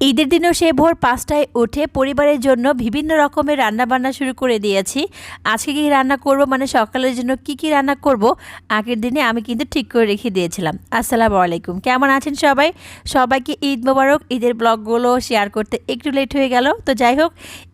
ঈদের দিনেও সে ভোর পাঁচটায় উঠে পরিবারের জন্য বিভিন্ন রকমের রান্না বান্না শুরু করে দিয়েছি। আজকে কি রান্না করব মানে সকালের জন্য কি কি রান্না করব, আগের দিনে আমি কিন্তু ঠিক করে রেখে দিয়েছিলাম। আসসালামু আলাইকুম। কেমন আছেন সবাই? সবাইকে ঈদ মোবারক। ঈদের ব্লগগুলো শেয়ার করতে একটু লেট হয়ে গেল। তো যাই হোক,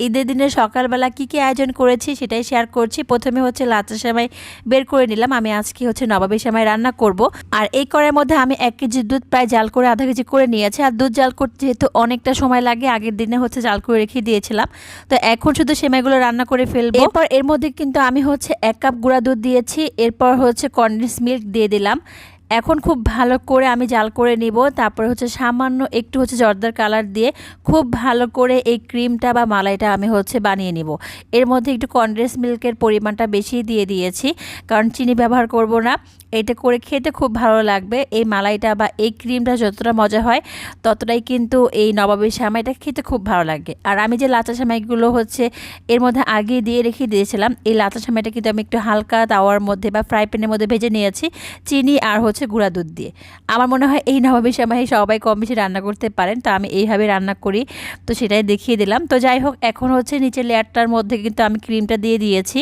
ঈদের দিনে সকালবেলা কি কি আয়োজন করেছি সেটাই শেয়ার করছি। প্রথমে হচ্ছে লাচা সেমাই বের করে নিলাম। আমি আজকে হচ্ছে নবাবী সেমাই রান্না করব। আর এই করার মধ্যে আমি এক কেজি দুধ প্রায় জাল করে আধা কেজি করে নিয়েছি। আর দুধ জাল করতে যেহেতু অনেকটা সময় লাগে, আগের দিনে হচ্ছে জাল করে রেখে দিয়েছিলাম। তো এখন শুধু সেমাইগুলো রান্না করে ফেলব। এরপর এর মধ্যে কিন্তু আমি হচ্ছে এক কাপ গুঁড়া দুধ দিয়েছি, এরপর হচ্ছে কন্ডেন্স মিল্ক দিয়ে দিলাম। এখন খুব ভালো করে আমি জাল করে নিব, তারপরে হচ্ছে সামান্য একটু হচ্ছে জর্দার কালার দিয়ে খুব ভালো করে এই ক্রিমটা বা মালাইটা আমি হচ্ছে বানিয়ে নিব। এর মধ্যে একটু কন্ডেন্স মিল্কের পরিমাণটা বেশি দিয়ে দিয়েছি, কারণ চিনি ব্যবহার করব না। এটা করে খেতে খুব ভালো লাগবে। এই মালাইটা বা এই ক্রিমটা যতটা মজা হয়, ততটাই কিন্তু এই নবাবের সামাইটা খেতে খুব ভালো লাগে। আর আমি যে লাচা সামাইগুলো হচ্ছে এর মধ্যে আগে দিয়ে রেখে দিয়েছিলাম, এই লাচা সামাইটা কিন্তু আমি একটু হালকা তাওয়ার মধ্যে বা ফ্রাই প্যানের মধ্যে ভেজে নিয়েছি, চিনি আর হচ্ছে গুঁড়া দুধ দিয়ে। আমার মনে হয় এই নবাবের সামাই সবাই কম বেশি রান্না করতে পারেন, তো আমি এইভাবে রান্না করি, তো সেটাই দেখিয়ে দিলাম। তো যাই হোক, এখন হচ্ছে নিচের লেয়ারটার মধ্যে কিন্তু আমি ক্রিমটা দিয়ে দিয়েছি।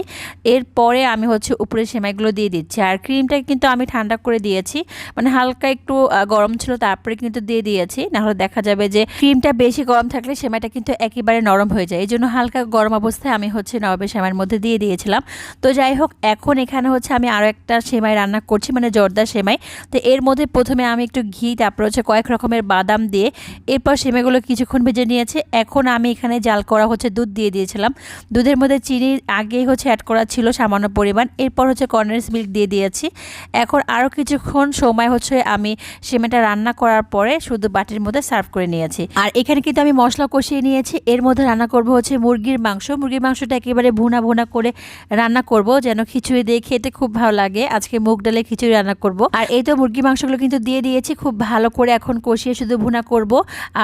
এরপরে আমি হচ্ছে উপরে সেমাইগুলো দিয়ে দিচ্ছি। আর ক্রিমটা কিন্তু আমি ঠান্ডা করে দিয়েছি। মানে হালকা একটু গরম ছিল তারপরে কিন্তু দিয়ে দিয়েছি। নাহলে দেখা যাবে যে ক্রিমটা বেশি গরম থাকলে সেমাইটা কিন্তু একেবারে নরম হয়ে যায়। এই জন্য হালকা গরম অবস্থায় আমি হচ্ছে নবাবের সেমাইয়ের মধ্যে দিয়ে দিয়েছিলাম। তো যাই হোক, এখন এখানে হচ্ছে আমি আরও একটা সেমাই রান্না করছি মানে জর্দা সেমাই। তো এর মধ্যে প্রথমে আমি একটু ঘি, তারপর হচ্ছে কয়েক রকমের বাদাম দিয়ে এরপর সেমাইগুলো কিছুক্ষণ ভেজে নিয়েছি। এখন আমি এখানে জাল করা হচ্ছে দুধ দিয়ে দিয়েছিলাম। দুধের মধ্যে চিনি আগেই হচ্ছে অ্যাড করা ছিল সামান্য পরিমাণ। এরপর হচ্ছে কর্নেস মিল্ক দিয়ে দিয়েছি। এখন আরও কিছুক্ষণ সময় হচ্ছে আমি সেমাইটা রান্না করার পরে শুধু বাটির মধ্যে সার্ভ করে নিয়েছি। আর এখানে কিন্তু আমি মশলা কষিয়ে নিয়েছি। এর মধ্যে রান্না করব হচ্ছে মুরগির মাংস। মুরগির মাংসটা একেবারে ভুনা ভুনা করে রান্না করব, যেন খিচুড়ি দিয়ে খেতে খুব ভালো লাগে। আজকে মুগ ডালে খিচুড়ি রান্না করব। আর এই তো মুরগির মাংসগুলো কিন্তু দিয়ে দিয়েছি। খুব ভালো করে এখন কষিয়ে শুধু ভুনা করব।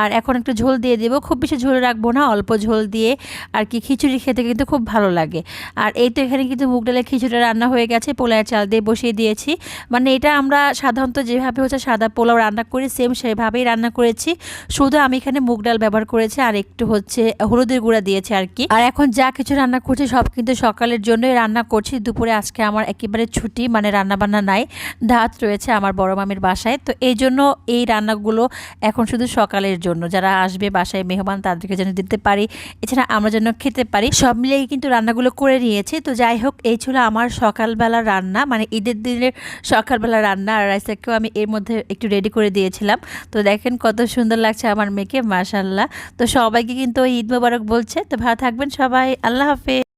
আর এখন একটু ঝোল দিয়ে দেবো। খুব বেশি ঝোল রাখব না, অল্প ঝোল দিয়ে আর কি খিচুড়ি খেতে কিন্তু খুব ভালো লাগে। আর এই তো এখানে কিন্তু মুগ ডালের খিচুড়ি রান্না হয়ে গেছে। পোলার চাল দিয়ে বসিয়ে দিয়েছি। মানে এটা আমরা সাধারণত যেভাবে হচ্ছে সাদা পোলাও রান্না করি সেম সেভাবেই রান্না করেছি। শুধু আমি এখানে মুগ ডাল ব্যবহার করেছি আর একটু হচ্ছে হলুদের গুঁড়া দিয়েছি আর কি। আর এখন যা কিছু রান্না করছি সব কিন্তু সকালের জন্যই রান্না করছি। দুপুরে আজকে আমার একেবারে ছুটি মানে রান্না বান্না নাই ধাত রয়েছে আমার বড় মামির বাসায়। তো এই জন্য এই রান্নাগুলো এখন শুধু সকালের জন্য, যারা আসবে বাসায় মেহমান তাদেরকে যেন দিতে পারি, এছাড়া আমরা যেন খেতে পারি। সব মিলিয়ে কিন্তু রান্নাগুলো করে নিয়েছি। তো যাই হোক, এই ছিল আমার সকালবেলা রান্না। মানে ঈদের দিনের সকালবেলা রান্না আর রাইসাকেও আমি এর মধ্যে একটু রেডি করে দিয়েছিলাম। তো দেখেন কত সুন্দর লাগছে আমার মেয়েকে মাশাল্লাহ তো সবাইকে কিন্তু ঈদ মোবারক বলছে। তো ভালো থাকবেন সবাই। আল্লাহ হাফেজ।